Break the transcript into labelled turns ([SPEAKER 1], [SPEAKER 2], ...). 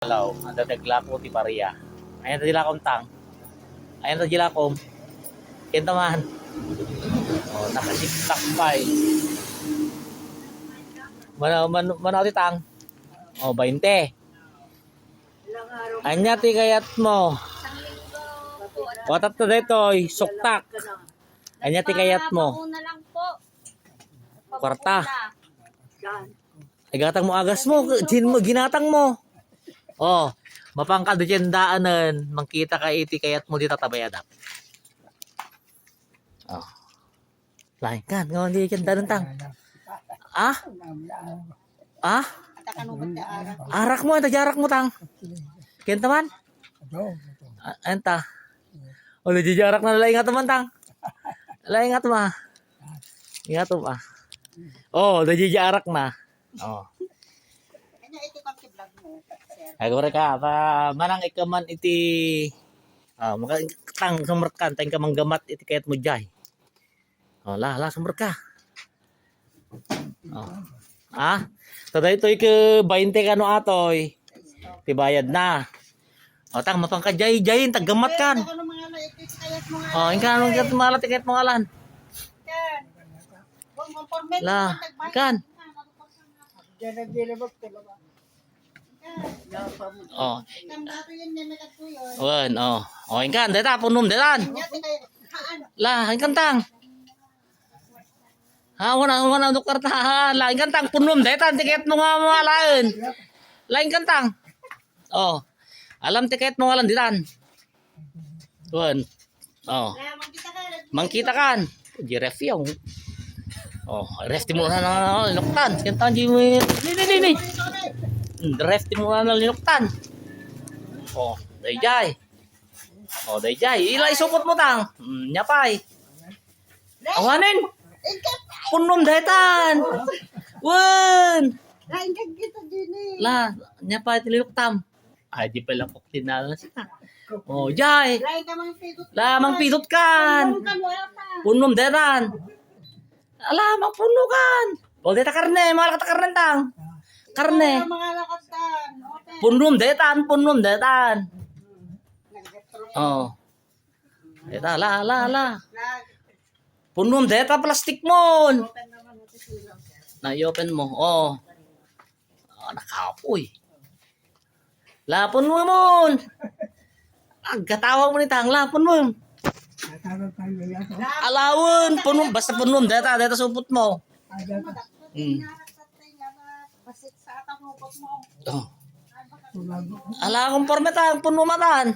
[SPEAKER 1] Alaw, ang dadaglako ti Paria. Ayan ta dilakong tang. Ayan ta dilakom. Kenta man. Oh, nakasitak pa eh. Mana man mana ti tang. Oh, 20. Anya ti kayat mo. Watat na dito, suktak. Anya ti kayat mo. Kwarta. Igatang mo agas mo, gin mo ginatang mo. Oh, mapangkal di daanan, mangkita ka iti kayat mo di tatabayadak. Oh. Lain kan, ngawan di daanan tang. Ah? Ah? Arak mo, jarak mo tang. Kenta man? Ah, Enta. Oh, di jarak na lain nga teman tang. Lain nga ma. Ingat ma. Oh, di jarak na. Oh. Ay gore ka pa manang ikaman iti ah maka tang sumerkan tang kamang gamat iti kayat mo jay. Oh la la sumer ka. Oh. Ah, tada ito ke 20 kano atoy. Tibayad na. O tang mapang ka jay jay tag gamat kan. Oh, ingka anong kat malat kayat mo alan. La, kan. Oh. Wan, oh. Oh, ingkan data punum datan. Lah, ingkan tang. Ha, wana wana dokter tahan. Lah, ingkan tang punum datan tiket mo nga mga lain. Lah, ingkan tang. Oh. Alam tiket mo alam ditan. Wan. Oh. Mangkita kan. Di ref yung. Oh, ref ti mo na na linuktan. Kanta di. Ni ni ni Ref ti mo na linuktan. Oh, dayjay. Oh, dayjay. Ilay sukot mo tang. Mm, nyapay. Awanin. Punom daytan. Wen. La, nyapay ti linuktam. Ay, di pala kok tinala siya. Oh, jay. La, mang pidot kan. Punom daytan. Ala, mang puno kan. Oh, dayta karne, mga lakata karne tang. Karne. Punom daytan, punom daytan. Oh. Deta la la la. Punom deta plastic mo. Na i-open mo. Oh. Oh, nakapoy. Lapon mo mo. Agatawa mo ni tang lapon mo. Alawon, punom basta punom deta deta supot mo. Hmm. Oh. Ala akong porme tang puno matan.